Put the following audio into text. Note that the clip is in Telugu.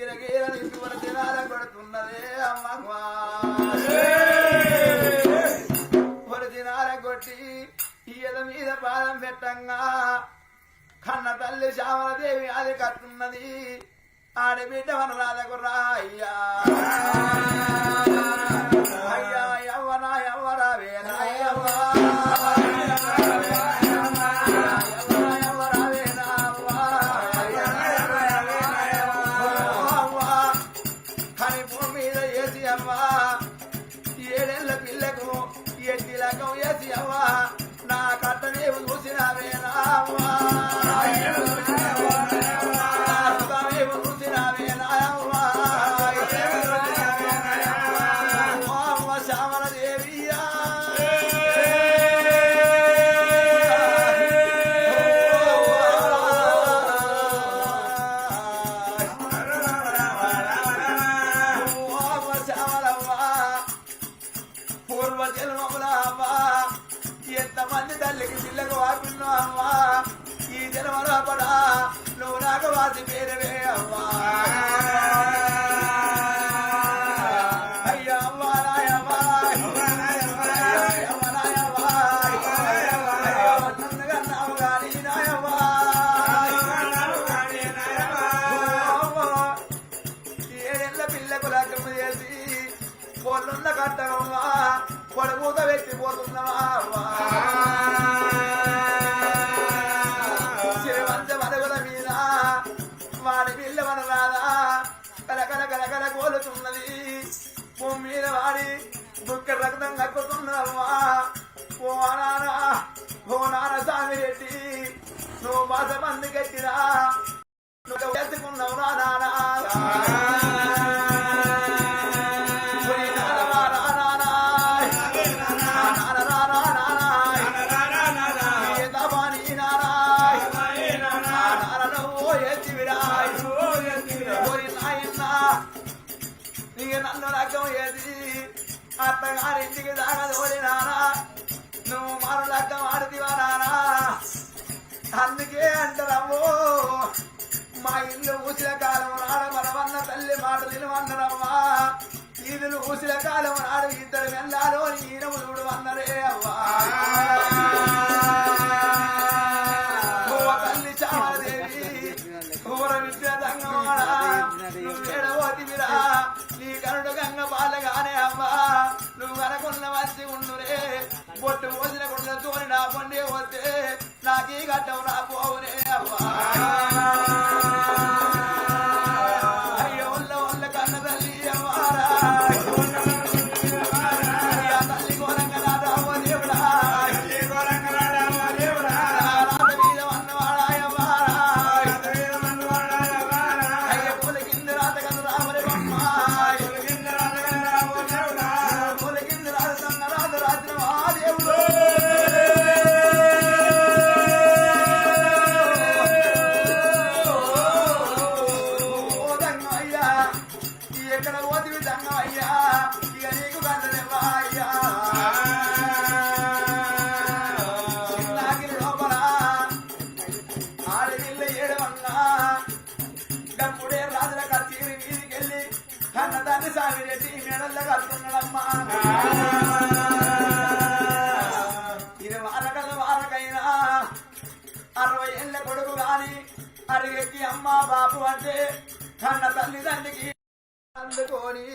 గిరగీర నిండు తినాల కొడుతున్నదే అమ్మా ఒక దినాల కొట్టి ఈయల మీద పాదం పెట్టంగా కన్న తల్లి శ్యామలదేవి అది కట్టున్నది ఆడబిడ్డ మన రాధకురా అయ్యా ఎంతమంది తల్లికి పిల్లకు వాపిన్నో అమ్మా ఈ జన్మలో పడా నువ్వు నాకు వాసి పేరవే అమ్మా అయ్యా పిల్లకు చేసి పొడమూత పెట్టిపోతున్నావా శ్రీవంత మరుగుల మీద వాడి పిల్ల మన రాదా కలకల కలకల కోలుతున్నది భూమి మీద వాడి రక్తం కక్కుతున్నదమ్మా ఓ నాన్న ఓ నాన్న స్వామి రెడ్డి నువ్వు బాధ మంది కట్టిరా నువ్వు ఎత్తుకున్నావు నా నాన్న నన్ను రకం ఏది అత్తగారింటికి దాగదోడి నానా నువ్వు మరో లగ్గం ఆడుతివా నానా అందుకే అంటారమ్మో మా ఇల్లు ఊసిన కాలం నాడు మనమన్న తల్లి మాట తినమన్నారమ్మా కరుడు బాధగానే అమ్మా. నువ్వు కనుకున్న వచ్చి ఉండురే. బొట్టు పోసిన కొండ నా పండి వస్తే నాకీ గట్టం నా ఆడవిల్ల ఏడవన్నా. డప్పుడే రాజుల కచేరి వీధికెళ్ళి కన్న తండ్రి మెడల్లో కడుతున్నాడమ్మా ఇది వారకల వారకైనా అరవై ఏళ్ళ కొడుకు గాని అరిగెక్కి అమ్మ బాబు అంటే కన్న తల్లిదండ్రికి అందుకోని